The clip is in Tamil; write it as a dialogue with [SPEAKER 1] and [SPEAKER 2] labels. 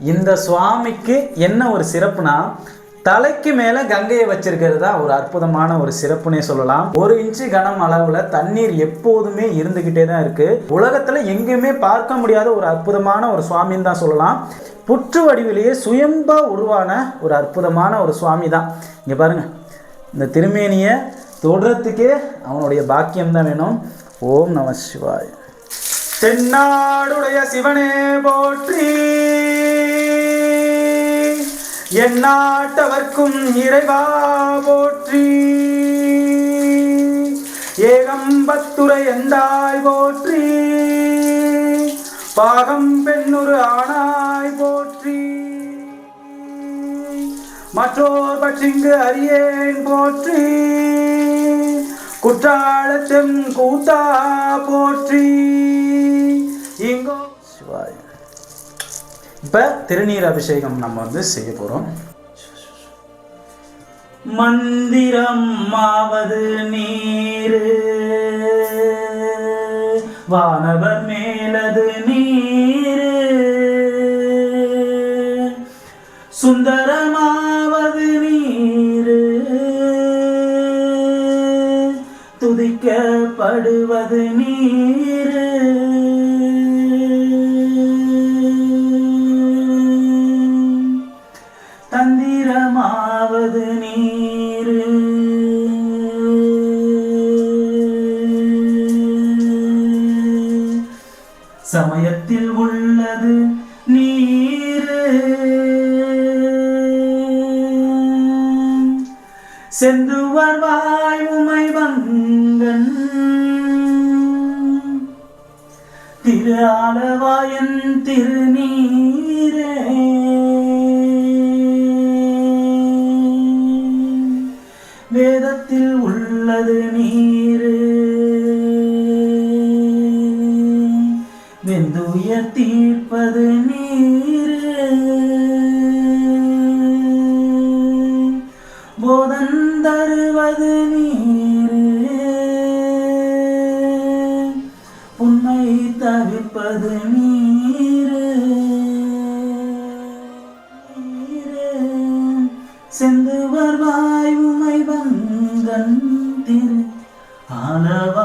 [SPEAKER 1] இந்த சுவாமிக்கு என்ன ஒரு சிறப்புனா தலைக்கு மேலே கங்கையை வச்சிருக்கிறது தான் ஒரு அற்புதமான ஒரு சிறப்புனே சொல்லலாம். ஒரு இன்ச்சு கனம் அளவில் தண்ணீர் எப்போதுமே இருந்துக்கிட்டே தான் இருக்கு. உலகத்தில் எங்கேயுமே பார்க்க முடியாத ஒரு அற்புதமான ஒரு சுவாமின்னு தான் சொல்லலாம். புற்று வடிவிலேயே சுயம்பா உருவான ஒரு அற்புதமான ஒரு சுவாமி தான். இங்கே பாருங்க. இந்த திருமேனியை தொடுறதுக்கே அவனுடைய பாக்கியம் தான் வேணும். ஓம் நம சிவாய். தென்னாடுடைய சிவனே போற்றி. எந்நாட்டவர்க்கும் இறைவா போற்றி. ஏகம்பத்துரை எந்தாய் போற்றி. பாகம் பெண்ணுரு ஆணாய் போற்றி. மற்றோர் பற்றிங்கு அறியேன் போற்றி. குற்றாலத்தெம் கூத்தா போற்றி. இங்கோ சிவாய். இப்போ திருநீர் அபிஷேகம் நம்ம வந்து செய்ய போகிறோம் மந்திரம் மாவது நீரு. வானவர் மேலது நீர். சுந்தரமாவது நீர். துதிக்கப்படுவது நீர். சமயத்தில் உள்ளது நீரு. செந்துவர் வாயுமை வங்கன். திரு ஆலவாயன் திருநீரே. வேதத்தில் உள்ளது நீரே. வெந்துயர் தீர்ப்பது நீரே. போதன் தருவது நீரே. உண்மை தவிப்பது நீரே. நீரு. செந்து வருவாய் உமை வங்கன் திரு. ஆலவ